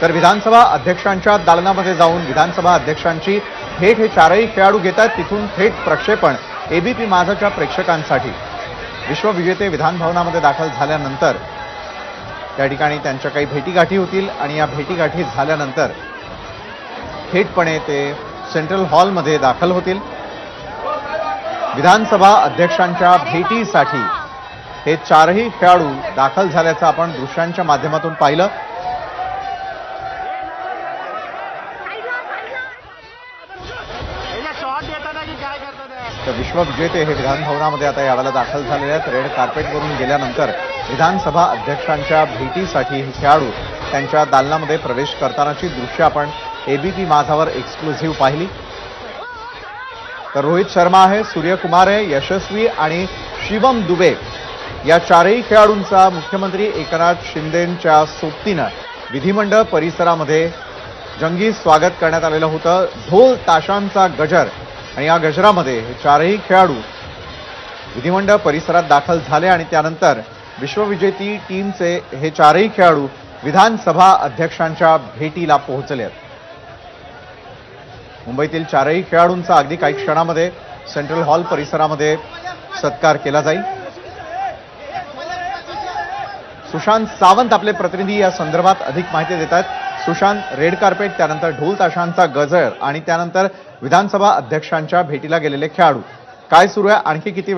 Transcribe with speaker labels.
Speaker 1: तर विधानसभा अध्यक्षांच्या दालनामध्ये जाऊन विधानसभा अध्यक्षांची थेट हे चारही खेळाडू घेतात तिथून थेट प्रक्षेपण एबीपी माझाच्या प्रेक्षकांसाठी. विश्वविजेते विधानभवनामध्ये दाखल झाल्यानंतर त्या ठिकाणी त्यांच्या काही भेटीगाठी होतील आणि या भेटीगाठी झाल्यानंतर थेटपणे ते सेंट्रल हॉलमध्ये दाखल होतील. विधानसभा अध्यक्षांच्या भेटीसाठी हे चारही खेळाडू दाखल झाल्याचं आपण दृश्यांच्या माध्यमातून पाहिलं. तर विश्वविजेते हे विधानभवनामध्ये आता यावेळेला दाखल झालेले आहेत. रेड कार्पेटवरून गेल्यानंतर विधानसभा अध्यक्षांच्या भेटीसाठी हे खेळाडू त्यांच्या दालनामध्ये प्रवेश करतानाची दृश्य आपण एबीपी माझावर एक्सक्लुझिव्ह पाहिली. तर रोहित शर्मा आहे सूर्यकुमार आहे यशस्वी आणि शिवम दुबे या चारही खेळाडूंचा मुख्यमंत्री एकनाथ शिंदेंच्या सोबतीनं विधिमंडळ परिसरामध्ये जंगी स्वागत करण्यात आलेलं होतं. ढोल ताशांचा गजर आणि या गजरामध्ये हे चारही खेळाडू विधिमंडळ परिसरात दाखल झाले आणि त्यानंतर विश्वविजेती टीमचे हे चारही खेळाडू विधानसभा अध्यक्षांच्या भेटीला पोहोचले आहेत. मुंबईतील चारही खेळाडूंचा अगदी काही क्षणामध्ये सेंट्रल हॉल परिसरामध्ये सत्कार केला जाईल. सुशांत सावंत आपले प्रतिनिधी या संदर्भात अधिक माहिती देत आहेत. सुशांत रेड कार्पेट त्यानंतर ढोल ताशांचा गजर आणि त्यानंतर विधानसभा अध्यक्षांच्या भेटीला गेलेले खेळाडू. काय सुरू आहे? आणखी किती वेळ